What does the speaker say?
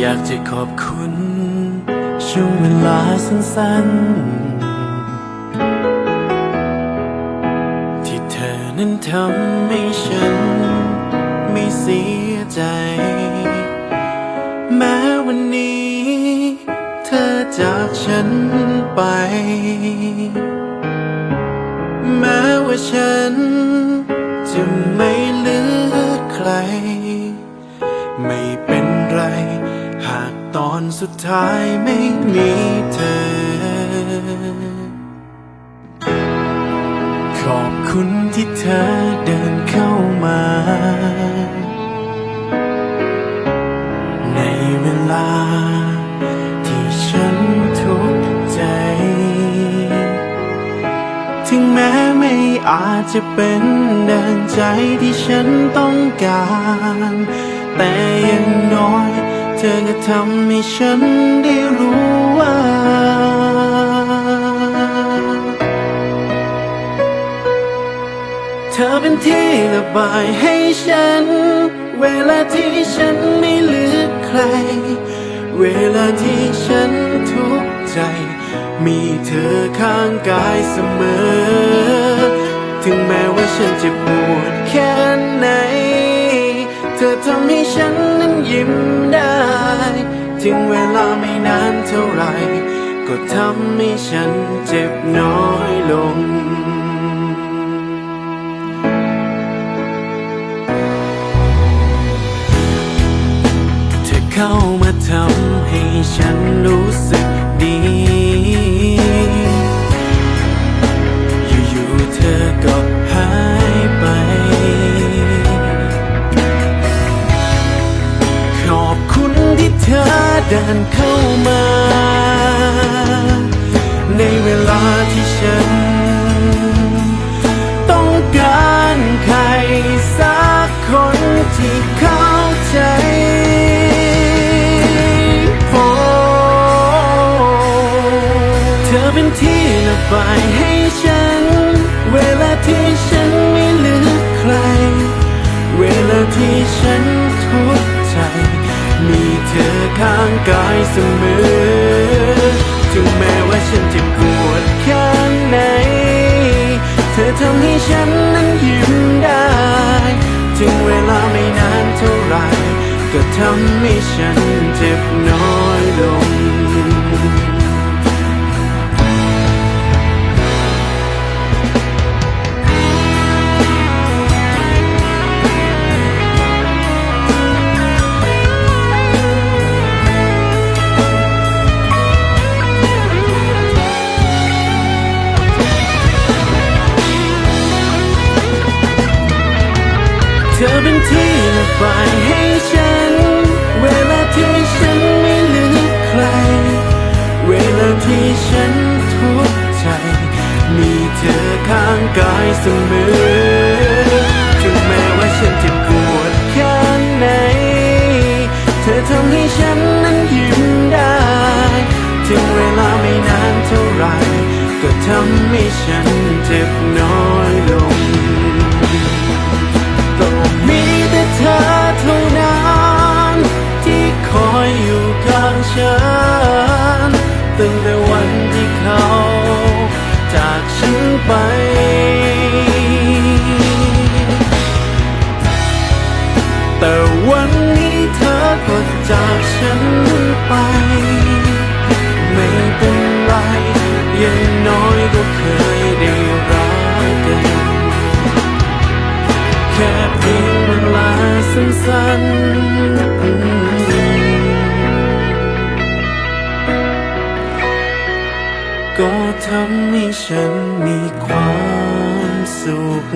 อยากจะขอบคุณ ช่วงเวลาสั้นๆ ที่เธอนั้นทำให้ฉัน ไม่เสียใจ แม้วันนี้ เธอจากฉันไป แม้ว่าฉัน จะไม่เหลือใคร ไม่เป็นไร หากตอนสุดท้ายไม่มีเธอ ขอบคุณที่เธอเดินเข้ามา ถึงแม้ไม่อาจจะเป็นดังใจที่ฉันต้องการ แต่อย่างน้อย เธอก็ทำให้ฉันได้รู้ว่าเธอเป็นที่ระบายให้ฉัน เวลาที่ฉันไม่เหลือใคร เวลาที่ฉัน ใจ มีเธอข้างกายเสมอ ถึงแม้ว่าฉันจะปวดแค่ไหน เธอทำให้ฉันนั้นยิ้มได้ ถึงเวลาไม่นานเท่าไหรก็ทำให้ฉันเจ็บน้อยลงเธอเข้ามาทำให้ฉันรู้ ดี อยู่ๆเธอก็หายไป ขอบคุณที่เธอเดินเข้า กายเสมอ ถึงแม้ว่าฉันจะปวดแค่ไหนเธอทำให้ฉันนั้นยิ้มได้ ถึงเวลาไม่นานเท่าไหรก็ทำให้ฉันเจ็บน้อยลง เป็นที่ระบายให้ฉัน เวลาที่ฉันไม่เหลือใคร เวลาที่ฉันทุกข์ใจ มีเธอข้างกายเสมอถึงแม้ว่าฉันจะปวดแค่ไหน เธอทำให้ฉันนั้นยิ้มได้ ถึงเวลาไม่นานเท่าไหรก็ทำให้ฉันเจ็บน้อยลง ที่เขาจากฉันไปแต่วันนี้เธอก็จากฉันไป ไม่เป็นไรย่างน้อยก็เคยได้รักกัน แค่เพียงเวลาสั้นๆ ก็ทำให้ฉันมีความสุข